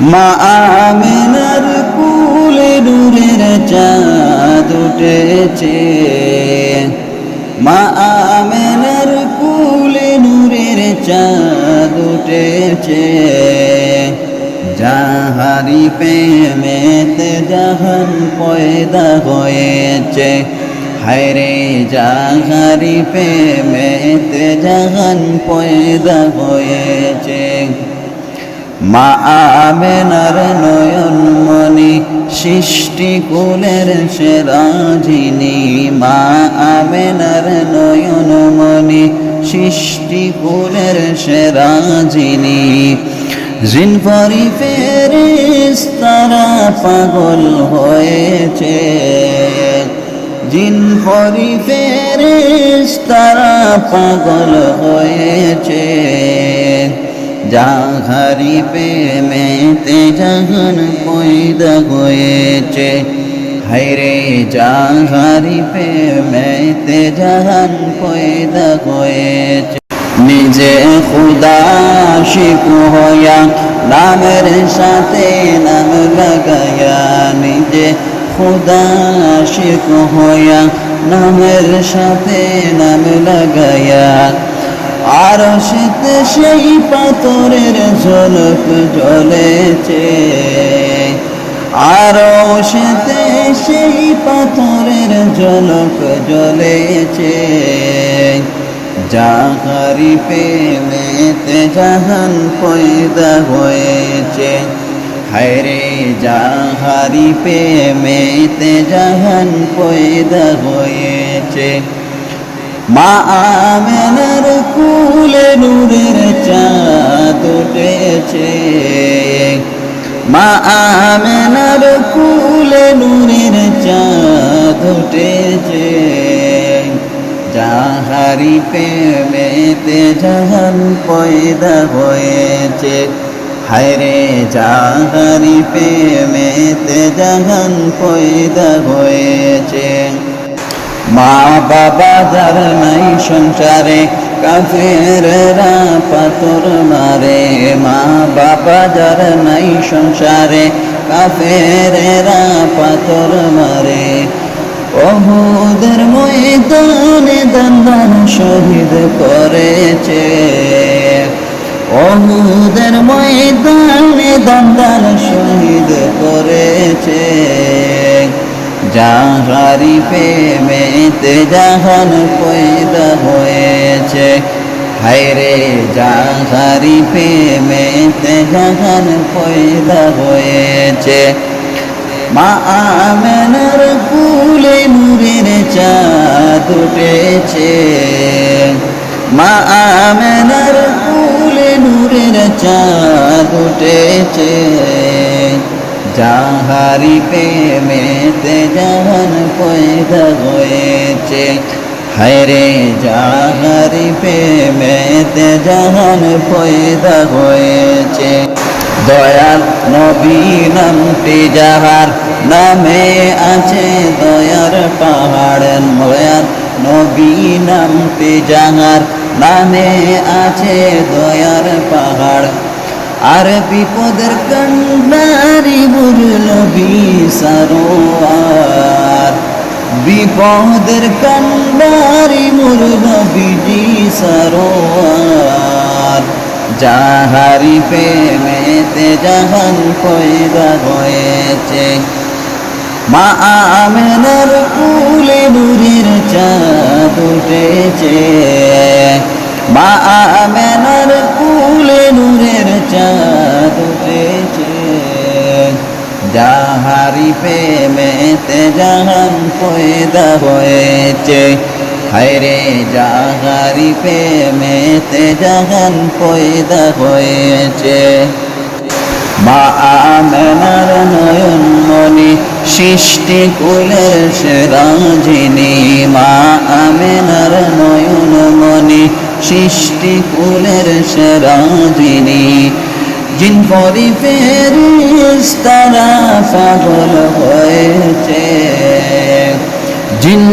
মা আমেনার কুলে নূরের চাঁদ উঠেছে। মা আমেনার কুলে নূরের চাঁদ উঠেছে। যাহারি প্রেমেতে জাহান পয়দা হয়েছে, হায়রে যাহারি প্রেমেতে জাহান পয়দা হয়েছে। মা আমেনার নয়ন মনি সৃষ্টি কুলের সেরাজিনী মা আমেনার নয়ন মনি সৃষ্টি কুলের সেরাজিনী জিন পরি ফেরিস তারা পাগল হয়েছে। জিন পরি ফেরিস তারা পাগল হয়েছে। যাহারি প্রেমেতে জাহান পয়দা হয়েছে। হাইরে যাহারি প্রেমেতে জাহান পয়দা হয়েছে। নিজে খুদা শিক হইয়া নামের সাথে নাম লাগায়া নিজে খুদা শিক হইয়া নামের সাথে নাম লাগায়া আর শীতে সেই পাথরের ঝলক জ্বলেছে। আর শীতে সেই পাথরের ঝলক জ্বলেছে। যাহারি প্রেমেতে জাহান পয়দা হয়েছে। হায়রে যাহারি প্রেমেতে জাহান পয়দা হয়েছে। মা আমেনার কুলে নূরের চাঁদ উঠেছে। মা আমেনার কুলে নূরের চাঁদ উঠেছে। যাহারি প্রেমেতে জাহান পয়দা হয়েছে, হায়রে যাহারি প্রেমেতে জাহান পয়দা হয়েছে। মা বাবা যার নাই সংসারে কাফেররা পাথর মারে। মা বাবা যার নাই সংসারে কাফেররা পাথর মারে। অহুদের ময়দানে দান্দান শহীদ করেছে। অহুদের ময়দানে দান্দান শহীদ করেছে। যাহারি প্রেমেতে জাহান পয়দা হয়েছে, হায়রে যাহারি প্রেমেতে জাহান পয়দা হয়েছে। মা আমেনার কুলে নূরের চাঁদ উঠেছে, মা আমেনার কুলে নূরের চাঁদ উঠেছে। যাহারি প্রেমেতে জাহান পয়দা হয়েছে। হায়রে যাহারি প্রেমেতে জাহান পয়দা হয়েছে। দয়াল নবী নামটি যাহার নামে আছে, দয়ার পাহাড় দয়াল নবী নামটি যাহার নামে আছে, দয়ার পাহাড় আর বিপদের কন্যারি বুঝল বিসারোয়ার বিপদের কন্যারি মুরল বিজি সরোয়ার। যাহারি প্রেমেতে জাহান পয়দা হয়েছে মা আমেনার কুলে নুরের চাঁদ উঠেছে। মা আমেনার চাঁদ উঠেছে যাহারি প্রেমেতে জাহান পয়দা হয়েছে, হায়রে যাহারি প্রেমেতে জাহান পয়দা হয়েছে। মা আমেনার নয়ন মনি সৃষ্টি কুলের সেরাজিনী মা আমেনার নয়ন মনি সৃষ্টি কুলের সেরাজিনী জিন পরি ফেরিস তারা পাগল হয়েছে। জিন